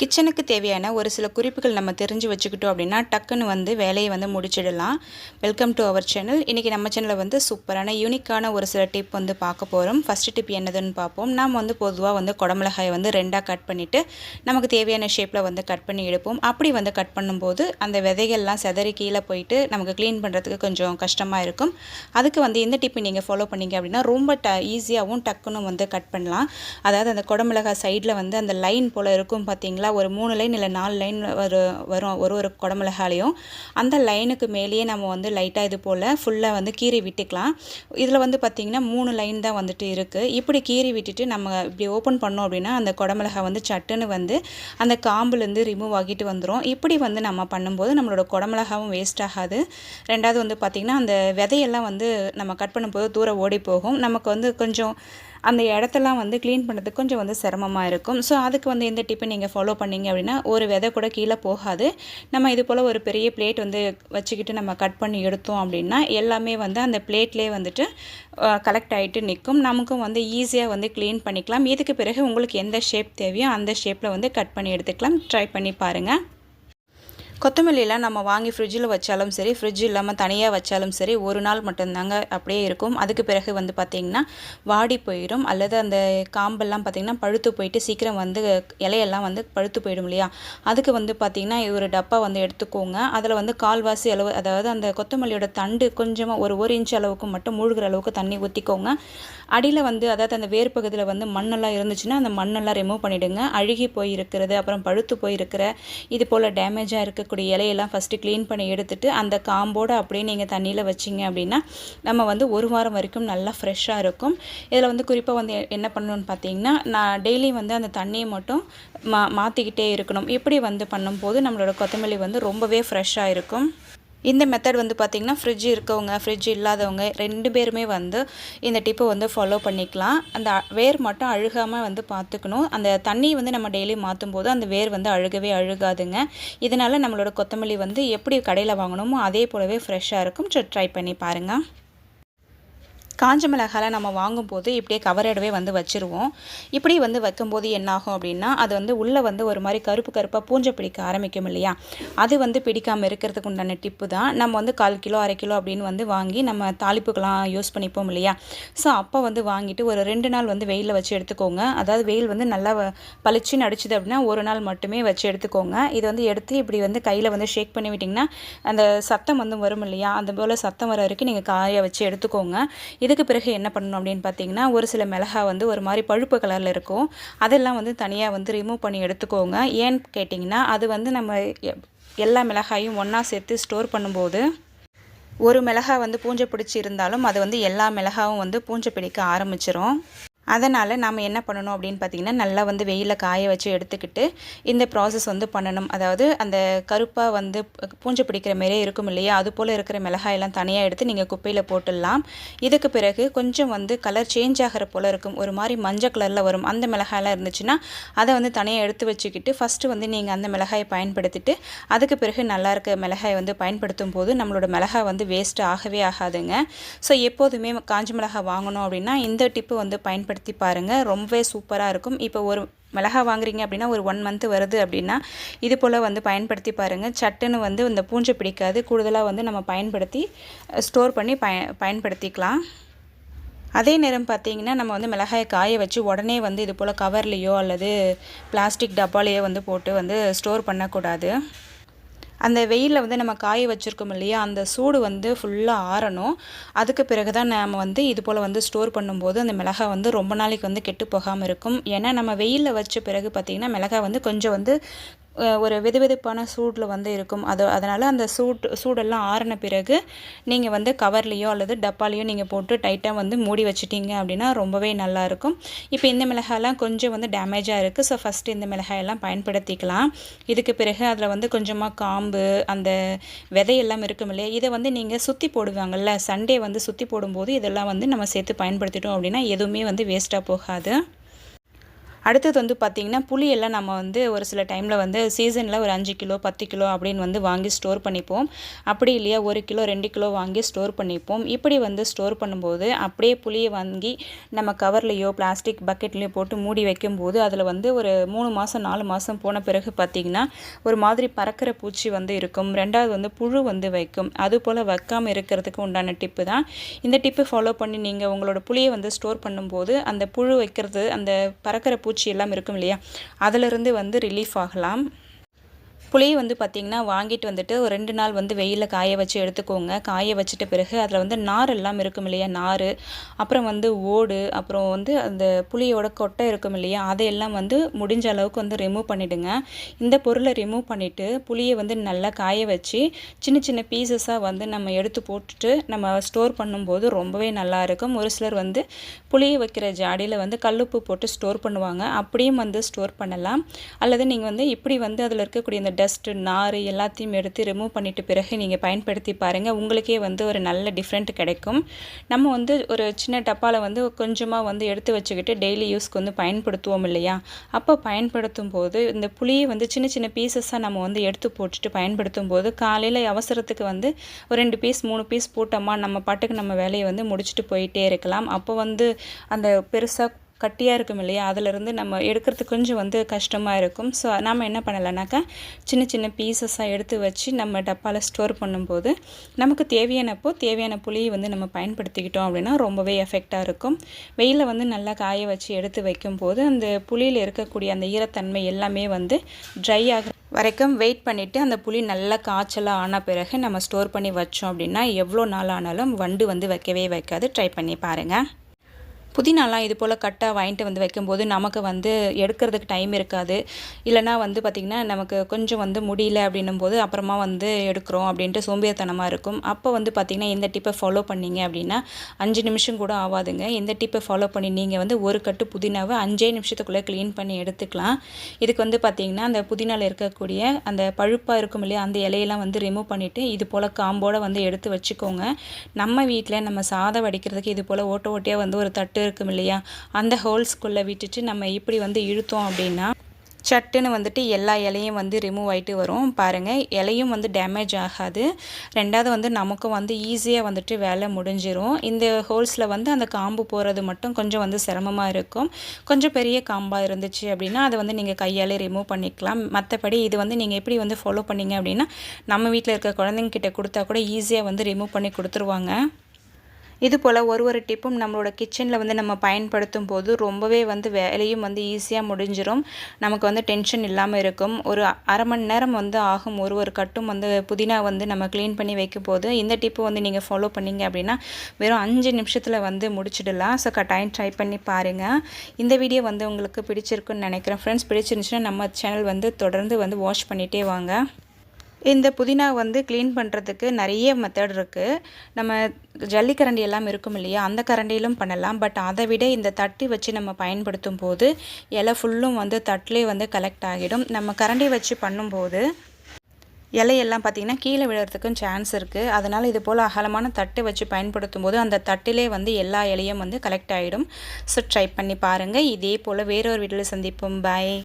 கிச்சனுக்கு தேவையான ஒரு சில குறிப்புகள் நம்ம தெரிஞ்சு வச்சுக்கிட்டோம் அப்படின்னா டக்குன்னு வந்து வேலையை வந்து முடிச்சிடலாம். வெல்கம் டு அவர் சேனல் இன்றைக்கி நம்ம சேனலில் வந்து சூப்பரான யூனிக்கான ஒரு சில டிப் வந்து பார்க்க போகிறோம் ஃபஸ்ட்டு டிப் என்னதுன்னு பார்ப்போம். நாம் வந்து பொதுவாக வந்து குடமிளகாயை வந்து ரெண்டாக கட் பண்ணிவிட்டு நமக்கு தேவையான ஷேப்பில் வந்து கட் பண்ணி எடுப்போம். அப்படி வந்து கட் பண்ணும்போது அந்த விதைகள்லாம் செதறி கீழே போயிட்டு நமக்கு க்ளீன் பண்ணுறதுக்கு கொஞ்சம் கஷ்டமாக இருக்கும். அதுக்கு வந்து இந்த டிப்பை நீங்கள் ஃபாலோ பண்ணீங்க அப்படின்னா ரொம்ப ட ஈஸியாகவும் டக்குன்னு வந்து கட் பண்ணலாம். அதாவது அந்த குடமிளகாய் சைடில் வந்து அந்த லைன் போல் இருக்கும் பார்த்தீங்களா ஒரு மூணு லைன் இல்லை நாலு லைன் ஒரு வரும் ஒரு ஒரு குடமிளகாலையும். அந்த லைனுக்கு மேலேயே நம்ம வந்து லைட்டாக இது போல் ஃபுல்லாக வந்து கீறி விட்டுக்கலாம். இதில் வந்து பார்த்திங்கன்னா மூணு லைன் தான் வந்துட்டு இருக்குது இப்படி கீறி விட்டுட்டு நம்ம இப்படி ஓப்பன் பண்ணோம் அப்படின்னா அந்த குடமிளகா வந்து சட்டுன்னு வந்து அந்த காம்புலேருந்து ரிமூவ் ஆகிட்டு வந்துடும் இப்படி வந்து நம்ம பண்ணும்போது நம்மளோட குடமிளகாவும் வேஸ்ட் ஆகாது. ரெண்டாவது வந்து பார்த்திங்கன்னா அந்த விதையெல்லாம் வந்து நம்ம கட் பண்ணும்போது தூரம் ஓடி போகும். நமக்கு வந்து கொஞ்சம் அந்த இடத்தெல்லாம் வந்து க்ளீன் பண்ணுறதுக்கு கொஞ்சம் வந்து சிரமமாக இருக்கும். ஸோ அதுக்கு வந்து எந்த டிப்பை நீங்கள் ஃபாலோ பண்ணீங்க அப்படின்னா ஒரு விதை கூட கீழே போகாது. நம்ம இது போல் ஒரு பெரிய பிளேட் வந்து வச்சுக்கிட்டு நம்ம கட் பண்ணி எடுத்தோம் அப்படின்னா எல்லாமே வந்து அந்த பிளேட்லேயே வந்துட்டு கலெக்ட் ஆகிட்டு நிற்கும். நமக்கும் வந்து ஈஸியாக வந்து க்ளீன் பண்ணிக்கலாம். இதுக்கு பிறகு உங்களுக்கு எந்த ஷேப் தேவையோ அந்த ஷேப்பில் வந்து கட் பண்ணி எடுத்துக்கலாம். ட்ரை பண்ணி பாருங்கள் கொத்தமல்லியெல்லாம் நம்ம வாங்கி ஃப்ரிட்ஜில் வச்சாலும் சரி ஃப்ரிட்ஜ் இல்லாமல் தனியாக வச்சாலும் சரி ஒரு நாள் மட்டும்தாங்க அப்படியே இருக்கும். அதுக்கு பிறகு வந்து பார்த்திங்கன்னா வாடி போயிடும். அல்லது அந்த காம்பெல்லாம் பார்த்திங்கன்னா பழுத்து போயிட்டு சீக்கிரம் வந்து இலையெல்லாம் வந்து பழுத்து போயிடும் இல்லையா? அதுக்கு வந்து பார்த்திங்கன்னா ஒரு டப்பா வந்து எடுத்துக்கோங்க. அதில் வந்து கால்வாசி அளவு அதாவது அந்த கொத்தமல்லியோட தண்டு கொஞ்சமாக ஒரு ஒரு இன்ச் அளவுக்கு மட்டும் மூழ்கிற அளவுக்கு தண்ணி ஊற்றிக்கோங்க அடியில் வந்து அதாவது அந்த வேர் பகுதியில் வந்து மண்ணெல்லாம் இருந்துச்சுன்னா அந்த மண்ணெல்லாம் ரிமூவ் பண்ணிவிடுங்க அழுகி போயிருக்கிறது அப்புறம் பழுத்து போயிருக்கிற இது போல் டேமேஜாக இருக்குது இருக்கக்கூடிய இலையெல்லாம் ஃபஸ்ட்டு க்ளீன் பண்ணி எடுத்துட்டு அந்த காம்போடு அப்படியே நீங்கள் தண்ணியில் வச்சிங்க அப்படின்னா நம்ம வந்து ஒரு வாரம் வரைக்கும் நல்லா ஃப்ரெஷ்ஷாக இருக்கும். இதில் வந்து குறிப்பாக வந்து என்ன பண்ணணும்னு பார்த்தீங்கன்னா நான் டெய்லி வந்து அந்த தண்ணியை மட்டும் மா மாற்றிக்கிட்டே இருக்கணும். இப்படி வந்து பண்ணும்போது நம்மளோட கொத்தமல்லி வந்து ரொம்பவே ஃப்ரெஷ்ஷாக இருக்கும். இந்த மெத்தட் வந்து பார்த்திங்கன்னா ஃப்ரிட்ஜ் இருக்கவங்க ஃப்ரிட்ஜ் இல்லாதவங்க ரெண்டு பேருமே வந்து இந்த டிப்பை வந்து ஃபாலோ பண்ணிக்கலாம். அந்த வேர் மட்டும் அழுகாமல் வந்து பார்த்துக்கணும் அந்த தண்ணி வந்து நம்ம டெய்லி மாற்றும் போது அந்த வேர் வந்து அழுகவே அழுகாதுங்க. இதனால் நம்மளோட கொத்தமல்லி வந்து எப்படி கடையில் வாங்கணுமோ அதே போலவே ஃப்ரெஷ்ஷாக இருக்கும். ட்ரை பண்ணி பாருங்கள் காஞ்ச மிளகாலாம் நம்ம வாங்கும்போது இப்படியே கவரோடவே வந்து வச்சுருவோம். இப்படி வந்து வைக்கும்போது என்னாகும் அப்படின்னா அது வந்து உள்ளே வந்து ஒரு மாதிரி கருப்பு கருப்பாக பூஞ்சை பிடிக்க ஆரம்பிக்கும் இல்லையா? அது வந்து பிடிக்காமல் இருக்கிறதுக்கு உண்டான டிப்பு தான். நம்ம வந்து கால் கிலோ அரை கிலோ அப்படின்னு வந்து வாங்கி நம்ம தாளிப்புக்கெலாம் யூஸ் பண்ணிப்போம் இல்லையா? ஸோ அப்போ வந்து வாங்கிட்டு ஒரு ரெண்டு நாள் வந்து வெயிலில் வச்சு எடுத்துக்கோங்க. அதாவது வெயில் வந்து நல்லா பளிச்சுன்னு அடிச்சுது அப்படின்னா ஒரு நாள் மட்டுமே வச்சு எடுத்துக்கோங்க. இது வந்து எடுத்து இப்படி வந்து கையில் வந்து ஷேக் பண்ணி விட்டிங்கன்னா அந்த சத்தம் வந்து வரும் இல்லையா? அந்த போல் சத்தம் வர வரைக்கும் நீங்கள் காய வச்சு எடுத்துக்கோங்க. இதுக்கு பிறகு என்ன பண்ணணும் அப்படின்னு பார்த்தீங்கன்னா ஒரு சில மிளகா வந்து ஒரு மாதிரி பழுப்பு கலரில் இருக்கும். அதெல்லாம் வந்து தனியாக வந்து ரிமூவ் பண்ணி எடுத்துக்கோங்க. ஏன்னு கேட்டிங்கன்னா அது வந்து நம்ம எல்லா மிளகாயும் ஒன்றா சேர்த்து ஸ்டோர் பண்ணும்போது ஒரு மிளகா வந்து பூஞ்சை பிடிச்சி இருந்தாலும் அது வந்து எல்லா மிளகாவும் வந்து பூஞ்சை பிடிக்க ஆரம்பிச்சிரும். அதனால் நாம் என்ன பண்ணணும் அப்படின்னு பார்த்திங்கன்னா நல்லா வந்து வெயிலில் காய வச்சு எடுத்துக்கிட்டு இந்த ப்ராசஸ் வந்து பண்ணணும். அதாவது அந்த கருப்பாக வந்து பூஞ்சை பிடிக்கிற மாரியே இருக்கும் இல்லையா? அது போல் இருக்கிற மிளகாயெல்லாம் தனியாக எடுத்து நீங்கள் குப்பையில் போட்டுடலாம். இதுக்கு பிறகு கொஞ்சம் வந்து கலர் சேஞ்ச் ஆகிற போல் இருக்கும். ஒரு மாதிரி மஞ்சள் கலரில் வரும். அந்த மிளகாயெல்லாம் இருந்துச்சுன்னா அதை வந்து தனியாக எடுத்து வச்சுக்கிட்டு ஃபஸ்ட்டு வந்து நீங்கள் அந்த மிளகாயை பயன்படுத்திட்டு அதுக்கு பிறகு நல்லா இருக்க மிளகாயை வந்து பயன்படுத்தும் போது நம்மளோட மிளகாய் வந்து வேஸ்ட் ஆகவே ஆகாதுங்க. ஸோ எப்போதுமே காஞ்சி மிளகாய் வாங்கணும் அப்படின்னா இந்த டிப்பு வந்து பயன்படுத்தி பயன்படுத்தி பாருங்கள் ரொம்பவே சூப்பராக இருக்கும். இப்போ ஒரு மிளகா வாங்குறீங்க அப்படின்னா ஒரு ஒன் மந்த் வருது அப்படின்னா இது போல் வந்து பயன்படுத்தி பாருங்கள் சட்டுன்னு வந்து இந்த பூஞ்சை பிடிக்காது. கூடுதலாக வந்து நம்ம பயன்படுத்தி ஸ்டோர் பண்ணி பய பயன்படுத்திக்கலாம். அதே நேரம் பார்த்தீங்கன்னா நம்ம வந்து மிளகாயை காய வச்சு உடனே வந்து இது போல் கவர்லேயோ அல்லது பிளாஸ்டிக் டப்பாலேயோ வந்து போட்டு வந்து ஸ்டோர் பண்ணக்கூடாது. அந்த வெயிலில் வந்து நம்ம காய வச்சுருக்கோம் இல்லையா அந்த சூடு வந்து ஃபுல்லாக ஆறணும். அதுக்கு பிறகு தான் நம்ம வந்து இது போல் வந்து ஸ்டோர் பண்ணும்போது அந்த மிளகாய் வந்து ரொம்ப நாளைக்கு வந்து கெட்டு போகாமல் இருக்கும். ஏன்னா நம்ம வெயிலில் வச்ச பிறகு பார்த்திங்கன்னா மிளகாய் வந்து கொஞ்சம் வந்து ஒரு வெதுவெதுப்பான சூடில் வந்து இருக்கும். அது அதனால் அந்த சூட் சூடெல்லாம் ஆறின பிறகு நீங்கள் வந்து கவர்லேயோ அல்லது டப்பாலேயோ நீங்கள் போட்டு டைட்டாக வந்து மூடி வச்சிட்டிங்க அப்படின்னா ரொம்பவே நல்லாயிருக்கும் இப்போ இந்த மிளகாயெல்லாம் கொஞ்சம் வந்து டேமேஜாக இருக்குது ஸோ ஃபஸ்ட்டு இந்த மிளகாயெல்லாம் பயன்படுத்திக்கலாம். இதுக்கு பிறகு அதில் வந்து கொஞ்சமாக காம்பு அந்த விதையெல்லாம் இருக்கும் இல்லையா? இதை வந்து நீங்கள் சுற்றி போடுவாங்கள்ல சண்டே வந்து சுற்றி போடும்போது இதெல்லாம் வந்து நம்ம சேர்த்து பயன்படுத்திட்டோம் அப்படின்னா எதுவுமே வந்து வேஸ்ட்டாக போகாது. அடுத்தது வந்து பார்த்திங்கன்னா புளியெல்லாம் நம்ம வந்து ஒரு சில டைமில் வந்து சீசனில் ஒரு அஞ்சு கிலோ பத்து கிலோ அப்படின்னு வந்து வாங்கி ஸ்டோர் பண்ணிப்போம். அப்படி இல்லையா ஒரு கிலோ ரெண்டு கிலோ வாங்கி ஸ்டோர் பண்ணிப்போம். இப்படி வந்து ஸ்டோர் பண்ணும்போது அப்படியே புளியை வாங்கி நம்ம கவர்லேயோ பிளாஸ்டிக் பக்கெட்லேயோ போட்டு மூடி வைக்கும்போது அதில் வந்து ஒரு மூணு மாதம் நாலு மாதம் போன பிறகு பார்த்திங்கன்னா ஒரு மாதிரி பறக்கிற பூச்சி வந்து இருக்கும். ரெண்டாவது வந்து புழு வந்து வைக்கும். அதுபோல் வைக்காமல் இருக்கிறதுக்கு உண்டான டிப்பு தான். இந்த டிப்பு ஃபாலோ பண்ணி நீங்கள் உங்களோட புளியை வந்து ஸ்டோர் பண்ணும்போது அந்த புழு வைக்கிறது அந்த பறக்கிற பூச்சி எல்லாம் இருக்கும் இல்லையா? அதிலிருந்து வந்து ரிலீஃப் ஆகலாம். புளி வந்து பார்த்திங்கன்னா வாங்கிட்டு வந்துட்டு ஒரு ரெண்டு நாள் வந்து வெயிலில் காய வச்சு எடுத்துக்கோங்க. காய வச்சுட்ட பிறகு அதில் வந்து நார் எல்லாம் இருக்கும் இல்லையா? நார் அப்புறம் வந்து ஓடு அப்புறம் வந்து அந்த புளியோட கொட்டை இருக்கும் இல்லையா? அதையெல்லாம் வந்து முடிஞ்ச அளவுக்கு வந்து ரிமூவ் பண்ணிவிடுங்க இந்த பொருளை ரிமூவ் பண்ணிவிட்டு புளியை வந்து நல்லா காய வச்சு சின்ன சின்ன பீசஸாக வந்து நம்ம எடுத்து போட்டுட்டு நம்ம ஸ்டோர் பண்ணும்போது ரொம்பவே நல்லா இருக்கும். ஒரு சிலர் வந்து புளியை வைக்கிற ஜாடியில் வந்து கல்லுப்பு போட்டு ஸ்டோர் பண்ணுவாங்க. அப்படியும் வந்து ஸ்டோர் பண்ணலாம். அல்லது நீங்கள் வந்து இப்படி வந்து அதில் இருக்கக்கூடிய இந்த டஸ்ட்டு நார் எல்லாத்தையும் எடுத்து ரிமூவ் பண்ணிவிட்டு பிறகு நீங்கள் பயன்படுத்தி பாருங்கள் உங்களுக்கே வந்து ஒரு நல்ல டிஃப்ரெண்ட் கிடைக்கும். நம்ம வந்து ஒரு சின்ன டப்பாவில் வந்து கொஞ்சமாக வந்து எடுத்து வச்சுக்கிட்டு டெய்லி யூஸ்க்கு வந்து பயன்படுத்துவோம் இல்லையா? அப்போ பயன்படுத்தும் போது இந்த புளியை வந்து சின்ன சின்ன பீசஸாக நம்ம வந்து எடுத்து போட்டுட்டு பயன்படுத்தும் போது காலையில் அவசரத்துக்கு வந்து ஒரு ரெண்டு பீஸ் மூணு பீஸ் போட்டோமா நம்ம பாட்டுக்கு நம்ம வேலையை வந்து முடிச்சுட்டு போயிட்டே இருக்கலாம். அப்போ வந்து அந்த பெருசாக கட்டியாக இருக்கும் இல்லையா? அதிலிருந்து நம்ம எடுக்கிறதுக்கு கொஞ்சம் வந்து கஷ்டமாக இருக்கும். ஸோ நம்ம என்ன பண்ணலைனாக்கா சின்ன சின்ன பீசஸாக எடுத்து வச்சு நம்ம டப்பாவில் ஸ்டோர் பண்ணும்போது நமக்கு தேவையானப்போ தேவையான புளியை வந்து நம்ம பயன்படுத்திக்கிட்டோம் அப்படின்னா ரொம்பவே எஃபெக்டாக இருக்கும். வெயிலில் வந்து நல்லா காய வச்சு எடுத்து வைக்கும்போது அந்த புளியில் இருக்கக்கூடிய அந்த ஈரத்தன்மை எல்லாமே வந்து ட்ரை ஆக வரைக்கும் வெயிட் பண்ணிவிட்டு அந்த புளி நல்லா காய்ச்சலாக ஆன பிறகு நம்ம ஸ்டோர் பண்ணி வச்சோம் அப்படின்னா எவ்வளோ நாள் ஆனாலும் வண்டு வந்து வைக்கவே வைக்காது. ட்ரை பண்ணி பாருங்கள் புதினாலாம் இது போல் கட்டாக வாங்கிட்டு வந்து வைக்கும்போது நமக்கு வந்து எடுக்கிறதுக்கு டைம் இருக்காது. இல்லைனா வந்து பார்த்திங்கன்னா நமக்கு கொஞ்சம் வந்து முடியல அப்படின்னும் போது அப்புறமா வந்து எடுக்கிறோம் அப்படின்ட்டு சோம்பேறித்தனமாக இருக்கும். அப்போ வந்து பார்த்திங்கன்னா இந்த டிப்பை ஃபாலோ பண்ணிங்க அப்படின்னா அஞ்சு நிமிஷம் கூட ஆகாதுங்க இந்த டிப்பை ஃபாலோ பண்ணி நீங்கள் வந்து ஒரு கட்டு புதினாவை அஞ்சே நிமிஷத்துக்குள்ளே க்ளீன் பண்ணி எடுத்துக்கலாம். இதுக்கு வந்து பார்த்திங்கன்னா அந்த புதினாவில் இருக்கக்கூடிய அந்த பழுப்பாக இருக்கும் இல்லையா அந்த இலையெல்லாம் வந்து ரிமூவ் பண்ணிவிட்டு இது போல் காம்போடு வந்து எடுத்து வச்சுக்கோங்க. நம்ம வீட்டில் நம்ம சாதம் வடிக்கிறதுக்கு இது போல் ஓட்ட ஓட்டியாக வந்து ஒரு தட்டு இருக்கும் இல்லையா? அந்த ஹோல்ஸ்குள்ளே விட்டுட்டு நம்ம இப்படி வந்து இழுத்தோம் அப்படின்னா சட்டுன்னு வந்துட்டு எல்லா இலையும் வந்து ரிமூவ் ஆகிட்டு வரும். பாருங்கள் இலையும் வந்து டேமேஜ் ஆகாது. ரெண்டாவது வந்து நமக்கும் வந்து ஈஸியாக வந்துட்டு வேலை முடிஞ்சிரும். இந்த ஹோல்ஸில் வந்து அந்த காம்பு போகிறது மட்டும் கொஞ்சம் வந்து சிரமமாக இருக்கும். கொஞ்சம் பெரிய காம்பாக இருந்துச்சு அப்படின்னா அதை வந்து நீங்கள் கையாலே ரிமூவ் பண்ணிக்கலாம். மற்றபடி இது வந்து நீங்கள் எப்படி வந்து ஃபாலோ பண்ணிங்க அப்படின்னா நம்ம வீட்டில் இருக்க குழந்தைங்க கிட்ட கொடுத்தா கூட ஈஸியாக வந்து ரிமூவ் பண்ணி கொடுத்துருவாங்க. இது போல் ஒரு ஒரு டிப்பும் நம்மளோட கிச்சனில் வந்து நம்ம பயன்படுத்தும் போது ரொம்பவே வந்து வேலையும் வந்து ஈஸியாக முடிஞ்சிடும் நமக்கு வந்து டென்ஷன் இல்லாமல் இருக்கும். ஒரு அரை மணி நேரம் வந்து ஆகும். ஒரு ஒரு கட்டும் வந்து புதினா வந்து நம்ம க்ளீன் பண்ணி வைக்கும் போது இந்த டிப்பு வந்து நீங்கள் ஃபாலோ பண்ணிங்க அப்படின்னா வெறும் அஞ்சு நிமிஷத்தில் வந்து முடிச்சிடலாம். ஸோ கட்டாயம் ட்ரை பண்ணி பாருங்கள் இந்த வீடியோ வந்து உங்களுக்கு பிடிச்சிருக்குன்னு நினைக்கிறேன். ஃப்ரெண்ட்ஸ் பிடிச்சிருந்துச்சுன்னா நம்ம சேனல் வந்து தொடர்ந்து வந்து வாஷ் பண்ணிகிட்டே வாங்க. இந்த புதினா வந்து க்ளீன் பண்ணுறதுக்கு நிறைய மெத்தட் இருக்குது நம்ம ஜல்லிக்கரண்டி எல்லாம் இருக்கும் இல்லையா? அந்த கரண்டியிலும் பண்ணலாம். பட் அதை விட இந்த தட்டி வச்சு நம்ம பயன்படுத்தும் போது இலை ஃபுல்லும் வந்து தட்டிலே வந்து கலெக்ட் ஆகிடும். நம்ம கரண்டி வச்சு பண்ணும்போது இலையெல்லாம் பார்த்திங்கன்னா கீழே விழுறதுக்கும் சான்ஸ் இருக்குது அதனால் இது போல் அகலமான தட்டு வச்சு பயன்படுத்தும் போது அந்த தட்டிலே வந்து எல்லா இலையும் வந்து கலெக்ட் ஆகிடும். ஸோ ட்ரை பண்ணி பாருங்கள் இதே போல் வேறொரு வீட்டில் சந்திப்போம். பாய்